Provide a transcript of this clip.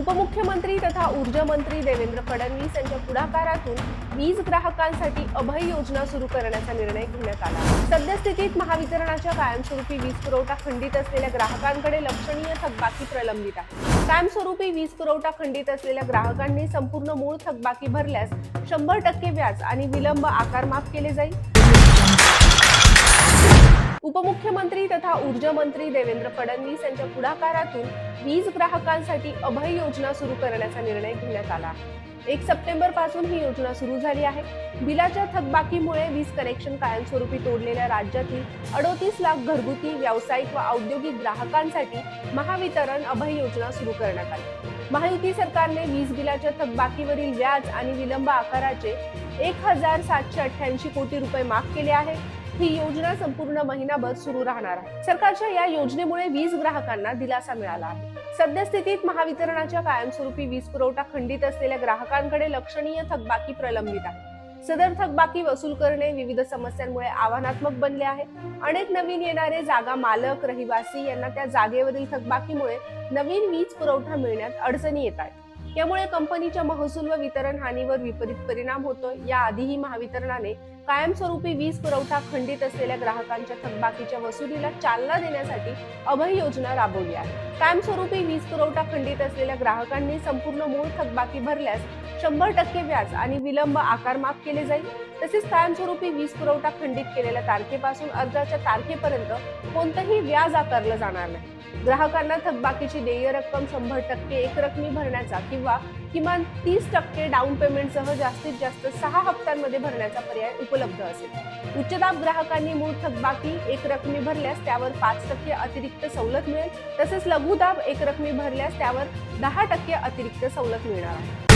उपमुख्यमंत्री तथा ऊर्जा मंत्री देवेंद्र फडणवीस यांच्या पुढाकारातून वीज ग्राहकांसाठी अभय योजना सुरू करण्याचा निर्णय घेण्यात आला. सद्यस्थितीत महावितरणाच्या कायमस्वरूपी वीज पुरवठा खंडित असलेल्या ग्राहकांकडे लक्षणीय थकबाकी प्रलंबित आहे. कायमस्वरूपी वीज पुरवठा खंडित असलेल्या ग्राहकांनी संपूर्ण मूळ थकबाकी भरल्यास शंभर टक्के व्याज आणि विलंब आकारमाफ केले जाईल. उपमुख्यमंत्री तथा ऊर्जा मंत्री देवेंद्र फडणवीस यांच्या पुढाकारातून वीज ग्राहकांसाठी अभय योजना सुरू करण्याचा निर्णय घेण्यात आला. एक सप्टेंबरपासून ही योजना सुरू झाली आहे. बिलाच्या थकबाकीमुळे वीज कनेक्शन कायमस्वरूपी तोडलेल्या राज्यातील अडोतीस लाख घरगुती व्यावसायिक व औद्योगिक ग्राहकांसाठी महावितरण अभय योजना सुरू करण्यात आली. महायुती सरकारने वीज बिलाच्या थकबाकीवरील व्याज आणि विलंब आकाराचे एक हजार सातशे अठ्ठ्याऐंशी कोटी रुपये माफ केले आहे. ही योजना संपूर्ण महिनाभर सुरू राहणार आहे. सरकारच्या या योजनेमुळे वीज ग्राहकांना दिलासा मिळाला आहे. सद्यस्थितीत महावितरणाच्या कायमस्वरूपी वीज पुरवठा खंडित असलेल्या ग्राहकांकडे लक्षणीय थकबाकी प्रलंबित आहे. सदर थकबाकी वसूल करणे विविध समस्यांमुळे आव्हानात्मक बनले आहे. अनेक नवीन येणारे जागा मालक रहिवासी यांना त्या जागेवरील थकबाकीमुळे नवीन वीज पुरवठा मिळण्यात अडचणी येत आहेत. यामुळे कंपनीच्या महसूल व वितरण हानीवर विपरीत परिणाम होतोय. याआधीही महावितरणाने कायमस्वरूपी वीज पुरवठा खंडित असलेल्या ग्राहकांच्या थकबाकीच्या वसुलीला चालना देण्यासाठी अभय योजना राबवली आहे. कायमस्वरूपी वीज पुरवठा खंडित असलेल्या ग्राहकांनी संपूर्ण मूळ थकबाकी भरल्यास शंभर टक्के व्याज आणि विलंब आकार माफ केले जाईल. तसेच कायमस्वरूपी वीज पुरवठा खंडित केलेल्या तारखेपासून अर्जाच्या तारखेपर्यंत कोणतंही व्याज आकारलं जाणार नाही. ग्राहकांना थकबाकीची देय रक्कम शंभर टक्के एकरकमी भरण्याचा किंवा किमान तीस टक्के डाऊन पेमेंटसह जास्तीत जास्त सहा हप्त्यांमध्ये भरण्याचा पर्याय उपलब्ध असेल. उच्चदाब ग्राहकांनी मूळ थकबाकी एकरकमी भरल्यास त्यावर पाच टक्के अतिरिक्त सवलत मिळेल. तसेच लघुदाब एकरकमी भरल्यास त्यावर दहा टक्के अतिरिक्त सवलत मिळणार आहे.